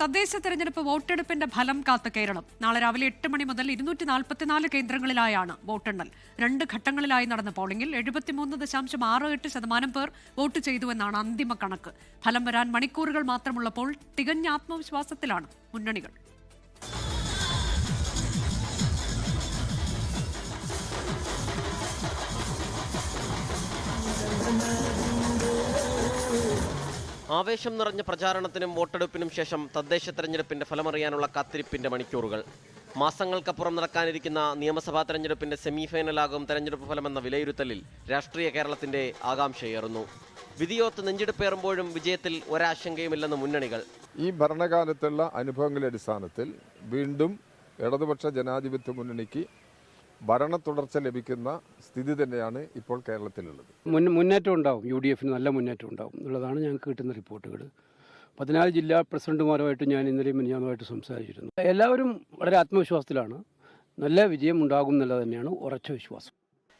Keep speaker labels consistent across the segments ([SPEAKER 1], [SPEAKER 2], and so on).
[SPEAKER 1] തദ്ദേശ തെരഞ്ഞെടുപ്പ് വോട്ടെടുപ്പിന്റെ ഫലം കാത്ത കേരളം. നാളെ രാവിലെ എട്ട് മണി മുതൽ ഇരുന്നൂറ്റി നാൽപ്പത്തിനാല് കേന്ദ്രങ്ങളിലായാണ് വോട്ടെണ്ണൽ. രണ്ട് ഘട്ടങ്ങളിലായി നടന്ന പോളിംഗിൽ എഴുപത്തിമൂന്ന് ദശാംശം ആറ് എട്ട് ശതമാനം പേർ വോട്ട് ചെയ്തു എന്നാണ് അന്തിമ കണക്ക്. ഫലം വരാൻ മണിക്കൂറുകൾ മാത്രമുള്ളപ്പോൾ തികഞ്ഞ ആത്മവിശ്വാസത്തിലാണ് മുന്നണികൾ.
[SPEAKER 2] ആവേശം നിറഞ്ഞ പ്രചാരണത്തിനും വോട്ടെടുപ്പിനും ശേഷം തദ്ദേശ തെരഞ്ഞെടുപ്പിന്റെ ഫലമറിയാനുള്ള കാത്തിരിപ്പിന്റെ മണിക്കൂറുകൾ. മാസങ്ങൾക്കപ്പുറം നടക്കാനിരിക്കുന്ന നിയമസഭാ തെരഞ്ഞെടുപ്പിന്റെ സെമിഫൈനലാകും തെരഞ്ഞെടുപ്പ് ഫലമെന്ന വിലയിരുത്തലിൽ രാഷ്ട്രീയ കേരളത്തിന്റെ ആകാംക്ഷയേറുന്നു. വിധിയോത്ത് നെഞ്ചെടുപ്പേറുമ്പോഴും വിജയത്തിൽ ഒരാശങ്കയുമില്ലെന്ന് മുന്നണികൾ.
[SPEAKER 3] ഈ ഭരണകാലത്തുള്ള അനുഭവങ്ങളുടെ അടിസ്ഥാനത്തിൽ വീണ്ടും ഇടതുപക്ഷ ജനാധിപത്യ മുന്നണിക്ക് ഭരണ തുടർച്ച ലഭിക്കുന്ന സ്ഥിതി തന്നെയാണ് ഇപ്പോൾ കേരളത്തിലുള്ളത്.
[SPEAKER 4] മുൻ മുന്നേറ്റം ഉണ്ടാവും. യു ഡി എഫിന് നല്ല മുന്നേറ്റം ഉണ്ടാവും എന്നുള്ളതാണ് ഞങ്ങൾക്ക് കിട്ടുന്ന റിപ്പോർട്ടുകൾ. പതിനാല് ജില്ലാ പ്രസിഡന്റുമാരുമായിട്ട് ഞാൻ ഇന്നലെയും മിനിഞ്ഞാന്നുമായിട്ട് സംസാരിച്ചിരുന്നു. എല്ലാവരും വളരെ ആത്മവിശ്വാസത്തിലാണ്. നല്ല വിജയം ഉണ്ടാകും എന്നുള്ളത് തന്നെയാണ് ഉറച്ച വിശ്വാസം.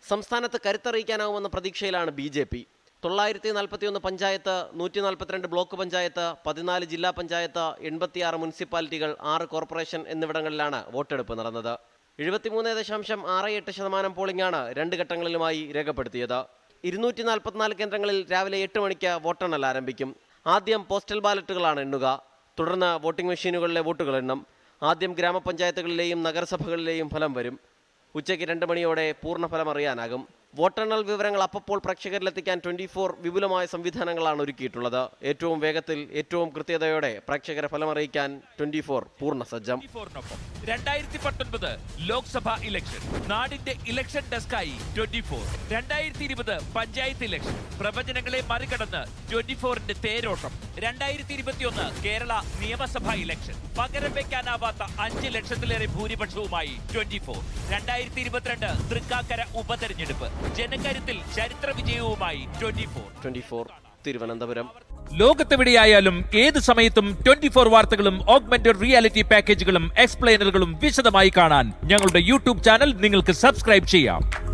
[SPEAKER 2] സംസ്ഥാനത്ത് കരുത്തറിയിക്കാനാവുമെന്ന പ്രതീക്ഷയിലാണ് ബി ജെ പി. തൊള്ളായിരത്തി നാൽപ്പത്തിയൊന്ന് പഞ്ചായത്ത് നൂറ്റി നാൽപ്പത്തിരണ്ട് ബ്ലോക്ക് പഞ്ചായത്ത് പതിനാല് ജില്ലാ പഞ്ചായത്ത് എൺപത്തിയാറ് മുനിസിപ്പാലിറ്റികൾ ആറ് കോർപ്പറേഷൻ എന്നിവിടങ്ങളിലാണ് വോട്ടെടുപ്പ് നടന്നത്. എഴുപത്തിമൂന്ന് ദശാംശം ആറ് എട്ട് ശതമാനം പോളിംഗാണ് രണ്ട് ഘട്ടങ്ങളിലുമായി രേഖപ്പെടുത്തിയത്. ഇരുന്നൂറ്റി നാൽപ്പത്തിനാല് കേന്ദ്രങ്ങളിൽ രാവിലെ എട്ട് മണിക്ക് വോട്ടെണ്ണൽ ആരംഭിക്കും. ആദ്യം പോസ്റ്റൽ ബാലറ്റുകളാണ് എണ്ണുക. തുടർന്ന് വോട്ടിംഗ് മെഷീനുകളിലെ വോട്ടുകൾ എണ്ണം. ആദ്യം ഗ്രാമപഞ്ചായത്തുകളിലെയും നഗരസഭകളിലെയും ഫലം വരും. ഉച്ചയ്ക്ക് രണ്ട് മണിയോടെ പൂർണഫലം അറിയാനാകും. വോട്ടെണ്ണൽ വിവരങ്ങൾ അപ്പപ്പോൾ പ്രേക്ഷകരിലെത്തിക്കാൻ ട്വന്റി ഫോർ വിപുലമായ സംവിധാനങ്ങളാണ് ഒരുക്കിയിട്ടുള്ളത്. ഏറ്റവും വേഗത്തിൽ ഏറ്റവും കൃത്യതയോടെ പ്രേക്ഷകരെ ഫലമറിയിക്കാൻ ട്വന്റി ഫോർ പൂർണ സജ്ജം.
[SPEAKER 5] രണ്ടായിരത്തി പത്തൊൻപത് ലോക്സഭ ഇലക്ഷൻ. നാടിന്റെ ഇലക്ഷൻ ഡെസ്കായി ട്വന്റി ഫോർ. രണ്ടായിരത്തി ഇരുപത് പഞ്ചായത്ത് ഇലക്ഷൻ. പ്രവചനങ്ങളെ മറികടന്ന് ട്വന്റി ഫോറിന്റെ തേരോട്ടം. രണ്ടായിരത്തി ഇരുപത്തിയൊന്ന് കേരള നിയമസഭാ ഇലക്ഷൻ. പകരം വെക്കാനാവാത്ത അഞ്ച് ലക്ഷത്തിലേറെ ഭൂരിപക്ഷവുമായി ട്വന്റി ഫോർ. രണ്ടായിരത്തി ഇരുപത്തിരണ്ട് തൃക്കാക്കര ഉപതെരഞ്ഞെടുപ്പ്. ജനകരുത്തിൽ ചരിത്ര വിജയവുമായി twenty four.
[SPEAKER 2] Twenty four Thiruvananthapuram.
[SPEAKER 5] ലോകത്തെവിടെയായാലും ഏത് സമയത്തും ട്വന്റി ഫോർ വാർത്തകളും ഓഗ്മെന്റഡ് റിയാലിറ്റി പാക്കേജുകളും എക്സ്പ്ലെയിനറുകളും വിശദമായി കാണാൻ ഞങ്ങളുടെ യൂട്യൂബ് ചാനൽ നിങ്ങൾക്ക് സബ്സ്ക്രൈബ് ചെയ്യാം.